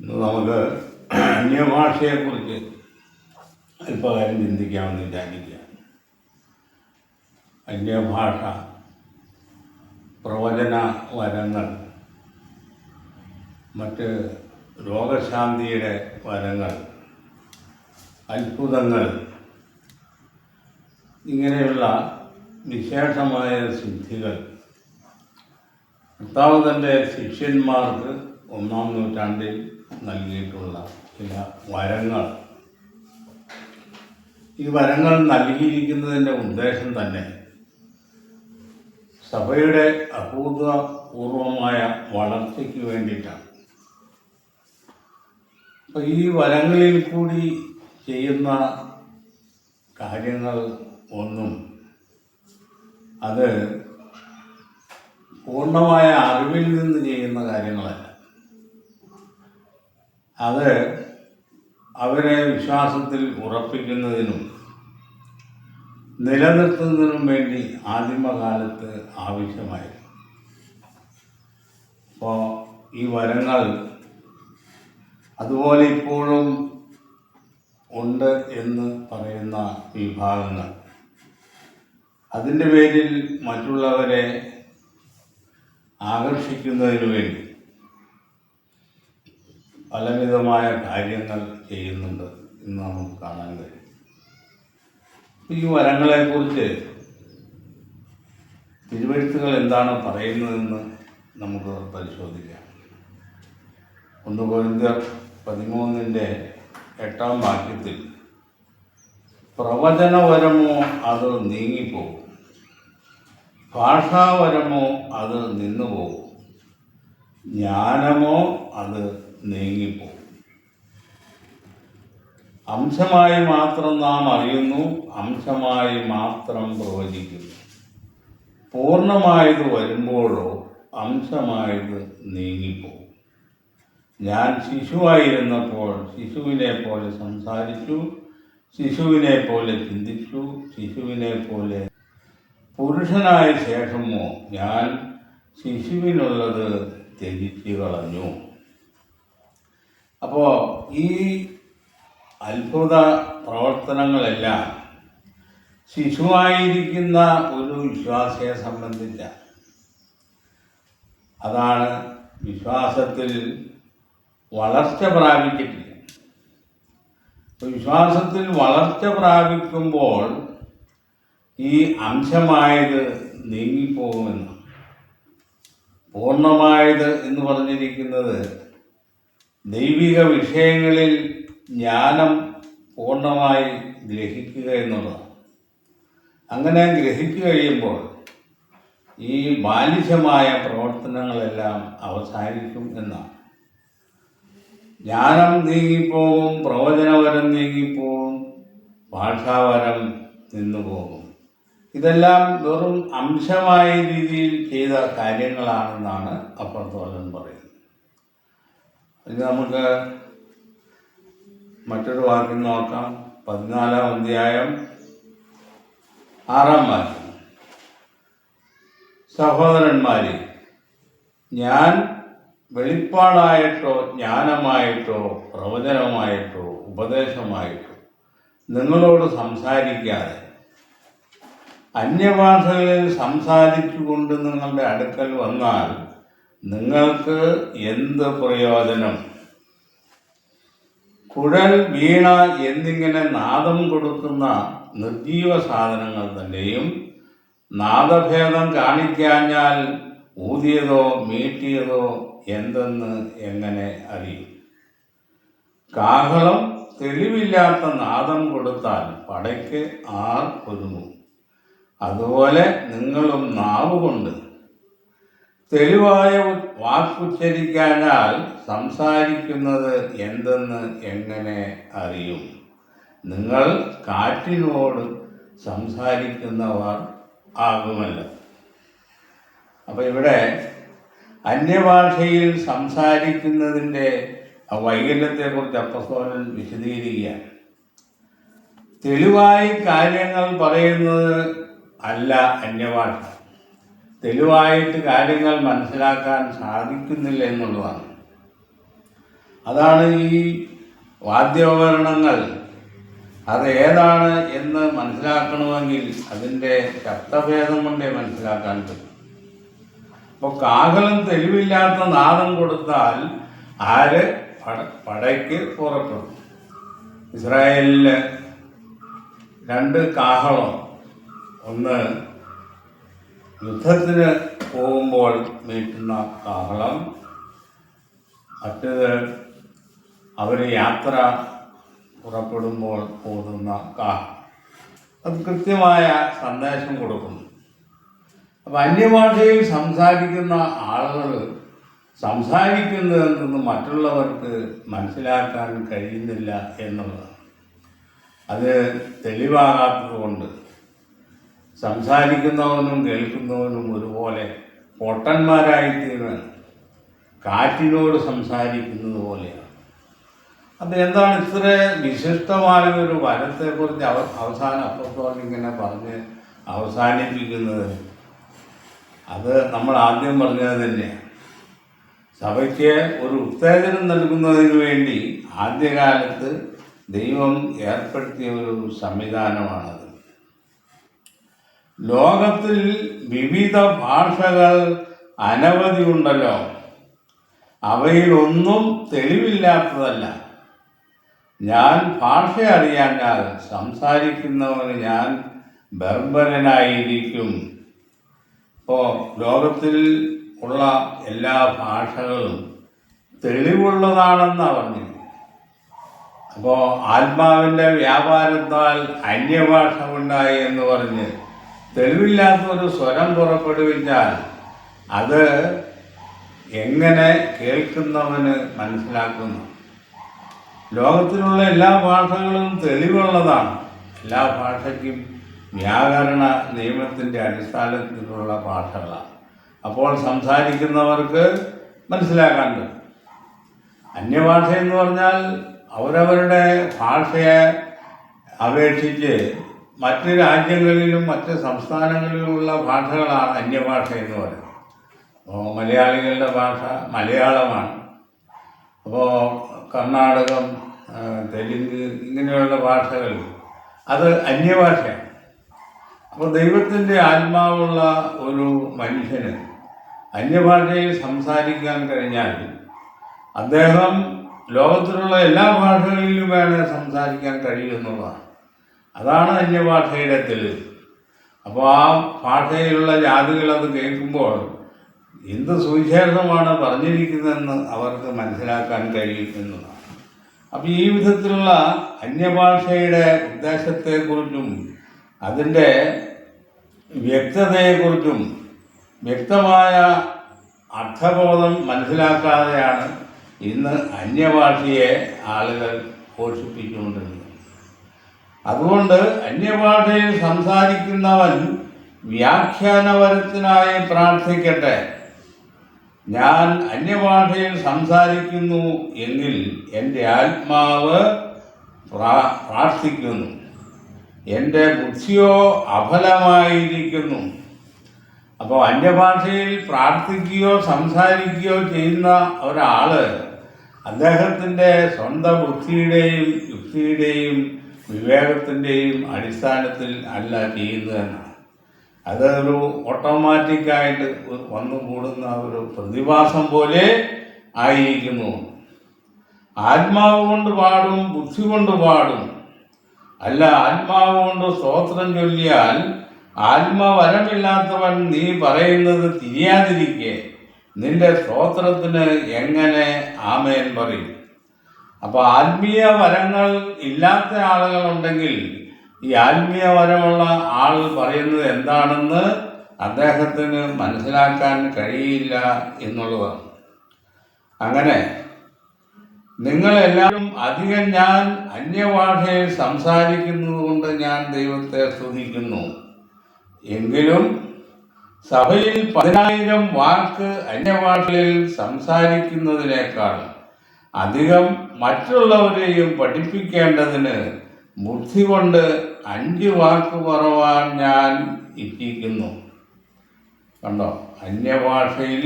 നമുക്ക് അന്യഭാഷയെക്കുറിച്ച് അല്പകാലം ചിന്തിക്കാമെന്ന് വിചാരിക്കുക. അന്യഭാഷ പ്രവചന വരങ്ങൾ മറ്റ് രോഗശാന്തിയുടെ വരങ്ങൾ അത്ഭുതങ്ങൾ ഇങ്ങനെയുള്ള വിശേഷമായ സിദ്ധികൾ കർത്താവ് തന്റെ ശിഷ്യന്മാർക്ക് ഒന്നാം നൂറ്റാണ്ടിൽ നൽകിയിട്ടുള്ള ചില വരങ്ങൾ. ഈ വരങ്ങൾ നൽകിയിരിക്കുന്നതിന്റെ ഉദ്ദേശം തന്നെ സഭയുടെ അഭൂതപൂർവമായ വളർച്ചയ്ക്ക് വേണ്ടിയിട്ടാണ്. അപ്പോൾ ഈ വരങ്ങളിൽ കൂടി ചെയ്യുന്ന കാര്യങ്ങൾ ഒന്നും അത് പൂർണമായ അറിവിൽ നിന്ന് ചെയ്യുന്ന കാര്യങ്ങളല്ല. അത് അവരെ വിശ്വാസത്തിൽ ഉറപ്പിക്കുന്നതിനും നിലനിർത്തുന്നതിനും വേണ്ടി ആദിമകാലത്ത് ആവശ്യമായിരുന്നു. അപ്പോൾ ഈ വരങ്ങൾ അതുപോലെ ഇപ്പോഴും ഉണ്ട് എന്ന് പറയുന്ന വിഭാഗങ്ങൾ. അതിന്റെ പേരിൽ മറ്റുള്ളവരെ ആകർഷിക്കുന്നതിന് വേണ്ടി പലവിധമായ കാര്യങ്ങൾ ചെയ്യുന്നുണ്ട് എന്ന് നമുക്ക് കാണാൻ കഴിയും. ഈ വരങ്ങളെക്കുറിച്ച് തിരുവഴുത്തുകൾ എന്താണ് പറയുന്നതെന്ന് നമുക്ക് പരിശോധിക്കാം. ഒന്ന് കോരിന്തർ പതിമൂന്നിന്റെ എട്ടാം വാക്യത്തിൽ പ്രവചനവരമോ അത് നീങ്ങിപ്പോകും. ഭാഷാവരമോ അത് നിന്നുപോകും. ജ്ഞാനമോ അത് നീങ്ങിപ്പോകും. അംശമായി മാത്രം നാം അറിയുന്നു അംശമായി മാത്രം പ്രവചിക്കുന്നു. പൂർണമായത് വരുമ്പോഴോ അംശമായത് നീങ്ങിപ്പോകും. ഞാൻ ശിശുവായിരുന്നപ്പോൾ ശിശുവിനെ പോലെ സംസാരിച്ചു ശിശുവിനെ പോലെ ചിന്തിച്ചു ശിശുവിനെ പോലെ പുരുഷനായ ശേഷമോ ഞാൻ ശിശുവിനുള്ളത് ത്യജിച്ചു കളഞ്ഞു. അപ്പോൾ ഈ അത്ഭുത പ്രവർത്തനങ്ങളെല്ലാം ശിശുവായിരിക്കുന്ന ഒരു വിശ്വാസിയെ സംബന്ധിച്ച അതാണ് വിശ്വാസത്തിൽ വളർച്ച പ്രാപിച്ചിട്ടില്ല. വിശ്വാസത്തിൽ വളർച്ച പ്രാപിക്കുമ്പോൾ ഈ അംശമായത് നീങ്ങിപ്പോകുമെന്ന് പൂർണമായത് എന്ന് പറഞ്ഞിരിക്കുന്നത് ദൈവിക വിഷയങ്ങളിൽ ജ്ഞാനം പൂർണമായി ഗ്രഹിക്കുക എന്നുള്ളതാണ്. അങ്ങനെ ഗ്രഹിച്ചു കഴിയുമ്പോൾ ഈ ബാലിശമായ പ്രവർത്തനങ്ങളെല്ലാം അവസാനിക്കും എന്നാണ്. ജ്ഞാനം നീങ്ങിപ്പോകും പ്രവചനവരം നീങ്ങിപ്പോകും ഭാഷാവരം നിന്നുപോകും. ഇതെല്ലാം വെറും അംശമായ രീതിയിൽ ചെയ്ത കാര്യങ്ങളാണെന്നാണ് അപ്പുറത്തോലൻ പറയുന്നത്. ഇത് നമുക്ക് മറ്റൊരു വാക്യം നോക്കാം. പതിനാലാം അധ്യായം ആറാം വാക്യം. സഹോദരന്മാരെ ഞാൻ വെളിപ്പാടായിട്ടോ ജ്ഞാനമായിട്ടോ പ്രവചനമായിട്ടോ ഉപദേശമായിട്ടോ നിങ്ങളോട് സംസാരിക്കാതെ അന്യഭാഷകളിൽ സംസാരിച്ചുകൊണ്ട് നിങ്ങളുടെ അടുക്കൽ വന്നാൽ നിങ്ങൾക്ക് എന്ത് പ്രയോജനം? കുഴൽ വീണ എന്നിങ്ങനെ നാദം കൊടുക്കുന്ന നിർജീവ സാധനങ്ങൾ തന്നെയും നാദഭേദം കാണിക്കാഞ്ഞാൽ ഊതിയതോ മീട്ടിയതോ എന്തെന്ന് എങ്ങനെ അറിയും? കാഹളം തെളിവില്ലാത്ത നാദം കൊടുത്താൽ പടയ്ക്ക് ആർ ഒതുങ്ങും അതുപോലെ നിങ്ങളും നാവുകൊണ്ട് തെളിവായ വാക്കുച്ചരിക്കാനാൽ സംസാരിക്കുന്നത് എന്തെന്ന് എങ്ങനെ അറിയും? നിങ്ങൾ കാറ്റിനോട് സംസാരിക്കുന്നവർ ആകുമല്ലോ. അപ്പോൾ ഇവിടെ അന്യഭാഷയിൽ സംസാരിക്കുന്നതിന്റെ വൈകല്യത്തെക്കുറിച്ച് അപ്പസ്തോലൻ വിശദീകരിക്കുകയാണ്. തെളിവായി കാര്യങ്ങൾ പറയുന്നത് അല്ല അന്യഭാഷ. തെളിവായിട്ട് കാര്യങ്ങൾ മനസ്സിലാക്കാൻ സാധിക്കുന്നില്ല എന്നുള്ളതാണ്. അതാണ് ഈ വാദ്യോപകരണങ്ങൾ. അത് ഏതാണ് എന്ന് മനസ്സിലാക്കണമെങ്കിൽ അതിന്റെ ശബ്ദഭേദം കൊണ്ടേ മനസ്സിലാക്കാൻ പറ്റും. അപ്പോൾ കാഹളം തെളിവില്ലാത്ത നാദം കൊടുത്താൽ ആര്? പട പടയ്ക്ക് പുറപ്പെടും. ഇസ്രായേലിൽ രണ്ട് കാഹളം. ഒന്ന് യുദ്ധത്തിന് പോകുമ്പോൾ നീട്ടുന്ന കാഹളം മറ്റേത് അവർ യാത്ര പുറപ്പെടുമ്പോൾ പോകുന്ന കാഹളം. അത് കൃത്യമായ സന്ദേശം കൊടുക്കുന്നു. അപ്പം അന്യഭാഷയിൽ സംസാരിക്കുന്ന ആളുകൾ സംസാരിക്കുന്നതെന്ന് മറ്റുള്ളവർക്ക് മനസ്സിലാക്കാൻ കഴിയുന്നില്ല എന്നുള്ളതാണ്. അത് തെളിവാകാത്തത് കൊണ്ട് സംസാരിക്കുന്നവനും കേൾക്കുന്നവനും ഒരുപോലെ പൊട്ടന്മാരായിത്തീരാൻ കാറ്റിനോട് സംസാരിക്കുന്നത് പോലെയാണ്. അത് എന്താണ് ഇത്ര വിശിഷ്ടമായ ഒരു വരത്തെക്കുറിച്ച് അവ അവസാനം അപ്പുറത്തോളം ഇങ്ങനെ പറഞ്ഞ് അവസാനിപ്പിക്കുന്നത്? അത് നമ്മൾ ആദ്യം പറഞ്ഞത് തന്നെയാണ് സഭയ്ക്ക് ഒരു ഉത്തേജനം നൽകുന്നതിന് വേണ്ടി ആദ്യകാലത്ത് ദൈവം ഏർപ്പെടുത്തിയ ഒരു സംവിധാനമാണത്. ലോകത്തിൽ വിവിധ ഭാഷകൾ അനവധി ഉണ്ടല്ലോ. അവയിലൊന്നും തെളിവില്ലാത്തതല്ല. ഞാൻ ഭാഷ അറിയാഞ്ഞാൽ സംസാരിക്കുന്നവന് ഞാൻ ബർബരനായിരിക്കും. ഇപ്പോൾ ലോകത്തിൽ ഉള്ള എല്ലാ ഭാഷകളും തെളിവുള്ളതാണെന്ന് പറഞ്ഞു അപ്പോൾ ആത്മാവിന്റെ വ്യാപാരത്താൽ അന്യഭാഷ ഉണ്ടായി എന്ന് പറഞ്ഞ് തെളിവില്ലാത്ത ഒരു സ്വരം പുറപ്പെടുവിച്ചാൽ അത് എങ്ങനെ കേൾക്കുന്നവന് മനസ്സിലാക്കുന്നു. ലോകത്തിലുള്ള എല്ലാ ഭാഷകളും തെളിവുള്ളതാണ്. എല്ലാ ഭാഷയ്ക്കും വ്യാകരണ നിയമത്തിന്റെ അടിസ്ഥാനത്തിലുള്ള ഭാഷകളാണ്. അപ്പോൾ സംസാരിക്കുന്നവർക്ക് മനസ്സിലാക്കാൻ പറ്റും. അന്യഭാഷ എന്ന് പറഞ്ഞാൽ അവരവരുടെ ഭാഷയെ അപേക്ഷിച്ച് മറ്റ് രാജ്യങ്ങളിലും മറ്റ് സംസ്ഥാനങ്ങളിലുമുള്ള ഭാഷകളാണ് അന്യഭാഷ എന്ന് പറയുന്നത്. അപ്പോൾ മലയാളികളുടെ ഭാഷ മലയാളമാണ്. അപ്പോൾ കർണാടകം തെലുങ്ക് ഇങ്ങനെയുള്ള ഭാഷകൾ അത് അന്യഭാഷയാണ്. അപ്പോൾ ദൈവത്തിന്റെ ആത്മാവുള്ള ഒരു മനുഷ്യന് അന്യഭാഷയിൽ സംസാരിക്കാൻ കഴിഞ്ഞാൽ അദ്ദേഹം ലോകത്തിലുള്ള എല്ലാ ഭാഷകളിലും വേണേൽ സംസാരിക്കാൻ കഴിയുമെന്നുള്ളതാണ് അതാണ് അന്യഭാഷയുടെ തെളിവ് അപ്പോൾ ആ ഭാഷയിലുള്ള ജാതികൾ അത് കേൾക്കുമ്പോൾ എന്ത് സുവിശേഷമാണ് പറഞ്ഞിരിക്കുന്നതെന്ന് അവർക്ക് മനസ്സിലാക്കാൻ കഴിയും എന്നതാണ്. അപ്പോൾ ഈ വിധത്തിലുള്ള അന്യഭാഷയുടെ ഉദ്ദേശത്തെക്കുറിച്ചും അതിന്റെ വ്യക്തതയെക്കുറിച്ചും വ്യക്തമായ അർത്ഥബോധം മനസ്സിലാക്കാതെയാണ് ഇന്ന് അന്യഭാഷയെ ആളുകൾ പോഷിപ്പിച്ചുകൊണ്ടിരുന്നത്. അതുകൊണ്ട് അന്യഭാഷയിൽ സംസാരിക്കുന്നവൻ വ്യാഖ്യാനപരത്തിനായി പ്രാർത്ഥിക്കട്ടെ. ഞാൻ അന്യഭാഷയിൽ സംസാരിക്കുന്നു എങ്കിൽ എന്റെ ആത്മാവ് പ്രാ- പ്രാർത്ഥിക്കുന്നു. എന്റെ ബുദ്ധിയോ അഫലമായിരിക്കുന്നു. അപ്പോൾ അന്യഭാഷയിൽ പ്രാർത്ഥിക്കുകയോ സംസാരിക്കുകയോ ചെയ്യുന്ന ഒരാൾ അദ്ദേഹത്തിന്റെ സ്വന്തം ബുദ്ധിയുടെയും യുക്തിയുടെയും വിവേകത്തിന്റെയും അടിസ്ഥാനത്തിൽ അല്ല ചെയ്യുന്നതെന്നാണ് അതൊരു ഓട്ടോമാറ്റിക്കായിട്ട് വന്നു കൂടുന്ന ഒരു പ്രതിഭാസം പോലെ ആയിരിക്കുന്നു. ആത്മാവ് കൊണ്ട് പാടും ബുദ്ധി കൊണ്ട് പാടും. അല്ല ആത്മാവ് കൊണ്ട് സ്തോത്രം ചൊല്ലിയാൽ ആത്മവരമില്ലാത്തവൻ നീ പറയുന്നത് തിരിയാതിരിക്കെ. നിന്റെ സ്തോത്രത്തിന് എങ്ങനെ ആമേൻ പറയും? അപ്പോൾ ആത്മീയ വരങ്ങൾ ഇല്ലാത്ത ആളുകളുണ്ടെങ്കിൽ ഈ ആത്മീയ വരമുള്ള ആൾ പറയുന്നത് എന്താണെന്ന് അദ്ദേഹത്തിന് മനസ്സിലാക്കാൻ കഴിയില്ല എന്നുള്ളതാണ്. അങ്ങനെ നിങ്ങളെല്ലാവരും അധികം ഞാൻ അന്യഭാഷയിൽ സംസാരിക്കുന്നത് കൊണ്ട് ഞാൻ ദൈവത്തെ സ്തുതിക്കുന്നു. എങ്കിലും സഭയിൽ പതിനായിരം വാക്ക് അന്യഭാഷയിൽ സംസാരിക്കുന്നതിനേക്കാൾ അധികം മറ്റുള്ളവരെയും പഠിപ്പിക്കേണ്ടതിന് ബുദ്ധി കൊണ്ട് അഞ്ച് വാക്ക് പറവാൻ ഞാൻ ഇച്ഛിക്കുന്നു കണ്ടോ? അന്യഭാഷയിൽ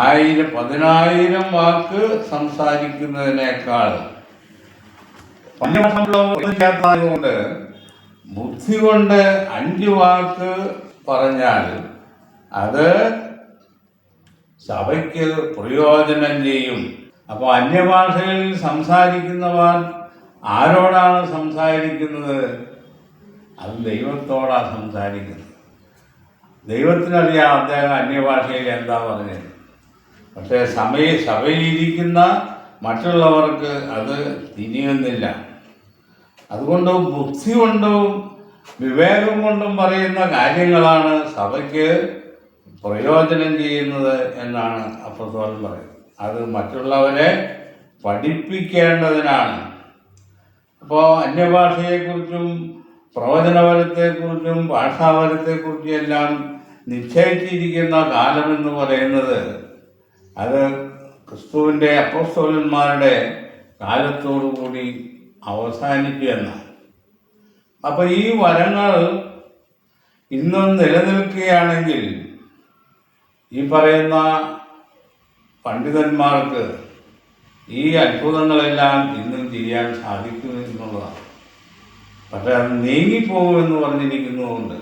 ആയിരം പതിനായിരം വാക്ക് സംസാരിക്കുന്നതിനേക്കാൾ കൊണ്ട് ബുദ്ധി കൊണ്ട് അഞ്ച് വാക്ക് പറഞ്ഞാൽ അത് സഭയ്ക്ക് പ്രയോജനം ചെയ്യും. അപ്പോൾ അന്യഭാഷകളിൽ സംസാരിക്കുന്നവൻ ആരോടാണ് സംസാരിക്കുന്നത്? അത് ദൈവത്തോടാണ് സംസാരിക്കുന്നത്. ദൈവത്തിനറിയാം അദ്ദേഹം അന്യഭാഷയിൽ എന്താ പറഞ്ഞത്. പക്ഷേ സമയ സഭയിലിരിക്കുന്ന മറ്റുള്ളവർക്ക് അത് തിരിയുന്നില്ല. അതുകൊണ്ട് ബുദ്ധി കൊണ്ടും വിവേകം കൊണ്ടും പറയുന്ന കാര്യങ്ങളാണ് സഭയ്ക്ക് പ്രയോജനം ചെയ്യുന്നത് എന്നാണ് അപ്പത്തോളം പറയുന്നത്. അത് മറ്റുള്ളവരെ പഠിപ്പിക്കേണ്ടതിനാണ്. അപ്പോൾ അന്യഭാഷയെക്കുറിച്ചും പ്രവചനപരത്തെക്കുറിച്ചും ഭാഷാപരത്തെക്കുറിച്ചും എല്ലാം നിശ്ചയിച്ചിരിക്കുന്ന കാലമെന്ന് പറയുന്നത് അത് ക്രിസ്തുവിന്റെ അപ്പസ്തോലന്മാരുടെ കാലത്തോടു കൂടി അവസാനിച്ചു എന്നാണ്. അപ്പോൾ ഈ വരങ്ങൾ ഇന്നും നിലനിൽക്കുകയാണെങ്കിൽ ഈ പറയുന്ന പണ്ഡിതന്മാർക്ക് ഈ അത്ഭുതങ്ങളെല്ലാം ഇന്നും ചെയ്യാൻ സാധിക്കും എന്നുള്ളതാണ്. പക്ഷെ അത് നീങ്ങിപ്പോകുമെന്ന് പറഞ്ഞിരിക്കുന്നതുകൊണ്ട്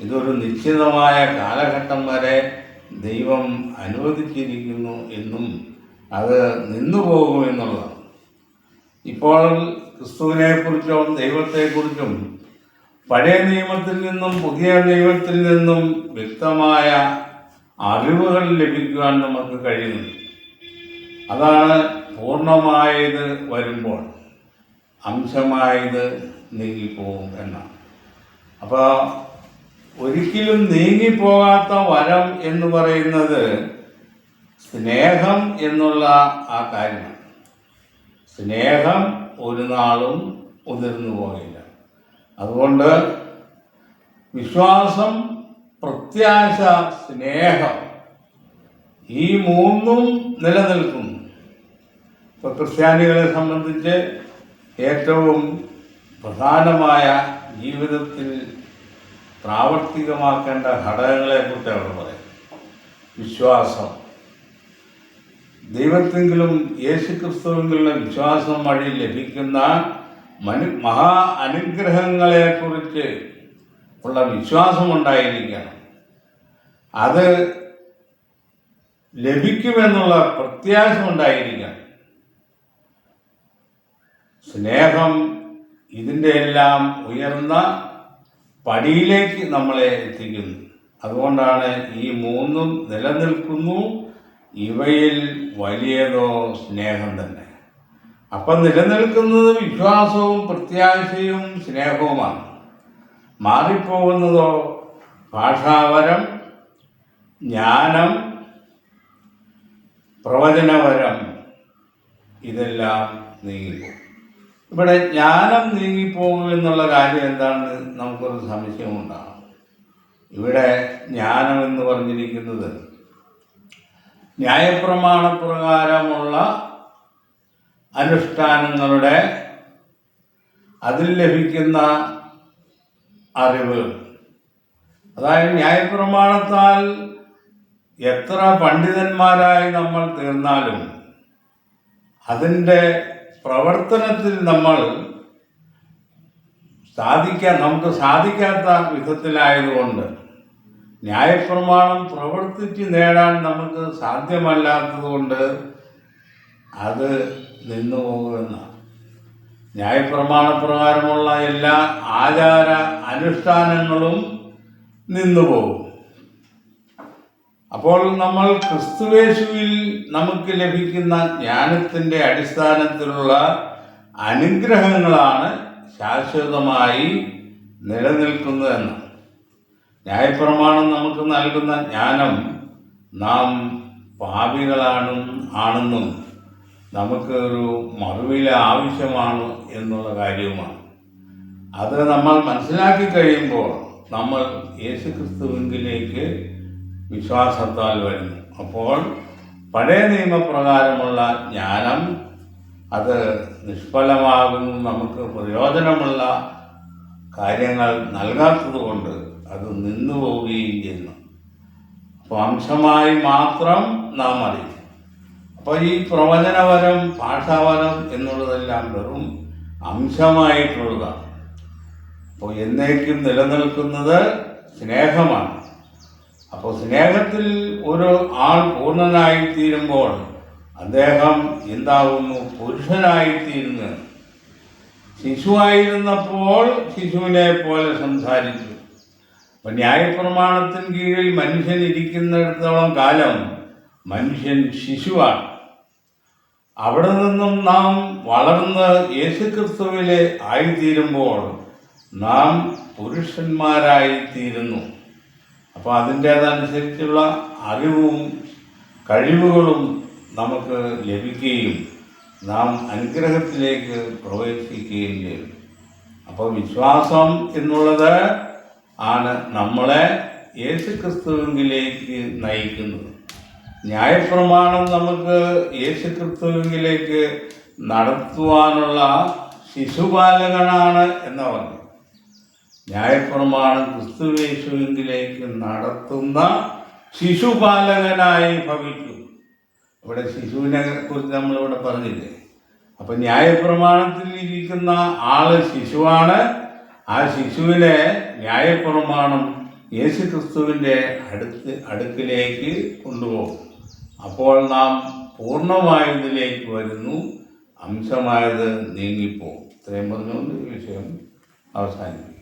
ഇതൊരു നിശ്ചിതമായ കാലഘട്ടം വരെ ദൈവം അനുവദിച്ചിരിക്കുന്നു എന്നും അത് നിന്നു പോകുമെന്നുള്ളതാണ് ഇപ്പോൾ ക്രിസ്തുവിനെക്കുറിച്ചും ദൈവത്തെക്കുറിച്ചും പഴയ നിയമത്തിൽ നിന്നും പുതിയ നിയമത്തിൽ നിന്നും വ്യക്തമായ അറിവുകൾ ലഭിക്കുവാൻ നമുക്ക് കഴിയുന്നു അതാണ് പൂർണമായത് വരുമ്പോൾ അംശമായത് നീങ്ങിപ്പോകും എന്നാണ്. അപ്പോൾ ഒരിക്കലും നീങ്ങിപ്പോകാത്ത വരം എന്ന് പറയുന്നത് സ്നേഹം എന്നുള്ള ആ കാര്യമാണ്. സ്നേഹം ഒരു നാളും ഉതിർന്നു പോകില്ല അതുകൊണ്ട് വിശ്വാസം പ്രത്യാശ സ്നേഹം. ഈ മൂന്നും നിലനിൽക്കുന്നു. ഇപ്പോൾ ക്രിസ്ത്യാനികളെ സംബന്ധിച്ച് ഏറ്റവും പ്രധാനമായ ജീവിതത്തിൽ പ്രാവർത്തികമാക്കേണ്ട ഘടകങ്ങളെക്കുറിച്ച് അവർ പറയും. വിശ്വാസം. ദൈവത്തെങ്കിലും യേശു ക്രിസ്തുവെങ്കിലുള്ള വിശ്വാസം വഴി ലഭിക്കുന്ന മനു മഹാ അനുഗ്രഹങ്ങളെക്കുറിച്ച് ഉള്ള വിശ്വാസം ഉണ്ടായിരിക്കണം അത് ലഭിക്കുമെന്നുള്ള പ്രത്യാശ ഉണ്ടായിരിക്കണം സ്നേഹം ഇതിന്റെ എല്ലാം ഉയർന്ന പടിയിലേക്ക് നമ്മളെ എത്തിക്കുന്നു. അതുകൊണ്ടാണ് ഈ മൂന്നും നിലനിൽക്കുന്നു. ഇവയിൽ വലിയതോ സ്നേഹം തന്നെ. അപ്പം നിലനിൽക്കുന്നത് വിശ്വാസവും പ്രത്യാശയും സ്നേഹവുമാണ്. മാറിപ്പോകുന്നതോ ഭാഷാവരം ജ്ഞാനം പ്രവചനവരം ഇതെല്ലാം നീങ്ങിപ്പോകും ഇവിടെ ജ്ഞാനം നീങ്ങിപ്പോകും എന്നുള്ള കാര്യം എന്താണെന്ന് നമുക്കൊരു സംശയമുണ്ടാകും. ഇവിടെ ജ്ഞാനം എന്ന് പറഞ്ഞിരിക്കുന്നത് ന്യായപ്രമാണപ്രകാരമുള്ള അനുഷ്ഠാനങ്ങളുടെ അതിൽ ലഭിക്കുന്ന അറിവ്. അതായത് ന്യായപ്രമാണത്താൽ എത്ര പണ്ഡിതന്മാരായി നമ്മൾ തീർന്നാലും അതിന്റെ പ്രവർത്തനത്തിൽ നമ്മൾ സാധിക്കാൻ നമുക്ക് സാധിക്കാത്ത വിധത്തിലായതുകൊണ്ട് ന്യായപ്രമാണം പ്രവർത്തിച്ച് നേടാൻ നമുക്ക് സാധ്യമല്ലാത്തതുകൊണ്ട് അത് നിന്നു പോകുമെന്നാണ് ന്യായപ്രമാണപ്രകാരമുള്ള എല്ലാ ആചാര അനുഷ്ഠാനങ്ങളും നിന്നുപോകും. അപ്പോൾ നമ്മൾ ക്രിസ്തുവേശുവിൽ നമുക്ക് ലഭിക്കുന്ന ജ്ഞാനത്തിന്റെ അടിസ്ഥാനത്തിലുള്ള അനുഗ്രഹങ്ങളാണ് ശാശ്വതമായി നിലനിൽക്കുന്നതെന്ന് ന്യായപ്രമാണം നമുക്ക് നൽകുന്ന ജ്ഞാനം നാം പാപികളാണ് ആണെന്നും നമുക്ക് ഒരു മറുവില ആവശ്യമാണ് എന്നുള്ള കാര്യവുമാണ്. അത് നമ്മൾ മനസ്സിലാക്കി കഴിയുമ്പോൾ നമ്മൾ യേശു യേശുക്രിസ്തുവിലേക്ക് വിശ്വാസത്താൽ വരുന്നു. അപ്പോൾ പഴയ നിയമപ്രകാരമുള്ള ജ്ഞാനം അത് നിഷ്ഫലമാകുന്നു നമുക്ക് പ്രയോജനമുള്ള കാര്യങ്ങൾ നൽകാത്തതുകൊണ്ട് അത് നിന്നു പോവുകയും ചെയ്യുന്നു. അപ്പോൾ അംശമായി മാത്രം നാം അറിയും അപ്പോൾ ഈ പ്രവചനപരം ഭാഷാപരം എന്നുള്ളതെല്ലാം വെറും അംശമായിട്ടുള്ളതാണ് അപ്പോൾ എന്നേക്കും നിലനിൽക്കുന്നത് സ്നേഹമാണ്. അപ്പോൾ സ്നേഹത്തിൽ ഒരു ആൾ പൂർണനായി തീരുമ്പോൾ അദ്ദേഹം എന്താകുന്നു? പുരുഷനായിത്തീരുന്നു. ശിശുവായിരുന്നപ്പോൾ ശിശുവിനെ പോലെ സംസാരിച്ചു. അപ്പൊ ന്യായപ്രമാണത്തിന് കീഴിൽ മനുഷ്യൻ ഇരിക്കുന്നിടത്തോളം കാലം മനുഷ്യൻ ശിശുവാണ്. അവിടെ നിന്നും നാം വളർന്ന് യേശുക്രിസ്തുവിലെ ആയിത്തീരുമ്പോൾ നാം പുരുഷന്മാരായിത്തീരുന്നു. അപ്പോൾ അതിന്റേതനുസരിച്ചുള്ള അറിവും കഴിവുകളും നമുക്ക് ലഭിക്കുകയും നാം അനുഗ്രഹത്തിലേക്ക് പ്രവേശിക്കുകയും ചെയ്യും അപ്പോൾ വിശ്വാസം എന്നുള്ളത് ആണ് നമ്മളെ യേശുക്രിസ്തുവിലേക്ക് നയിക്കുന്നത്. ന്യായപ്രമാണം നമുക്ക് യേശു ക്രിസ്തുവിലേക്ക് നടത്തുവാനുള്ള ശിശുപാലകനാണ് എന്ന് പറഞ്ഞു. ന്യായപ്രമാണം ക്രിസ്തുവേശുവിലേക്ക് നടത്തുന്ന ശിശുപാലകനായി ഭവിക്കും ഇവിടെ ശിശുവിനെ കുറിച്ച് നമ്മളിവിടെ പറഞ്ഞില്ലേ? അപ്പൊ ന്യായപ്രമാണത്തിൽ ഇരിക്കുന്ന ആൾ ശിശുവാണ്. ആ ശിശുവിനെ ന്യായപ്രമാണം യേശു ക്രിസ്തുവിന്റെ അടുത്ത് അടുക്കിലേക്ക് കൊണ്ടുപോകും. അപ്പോൾ നാം പൂർണമായതിലേക്ക് വരുന്നു. അംശമായത് നീങ്ങിപ്പോകും. ഇത്രയും പറഞ്ഞുകൊണ്ട് ഈ വിഷയം അവസാനിക്കും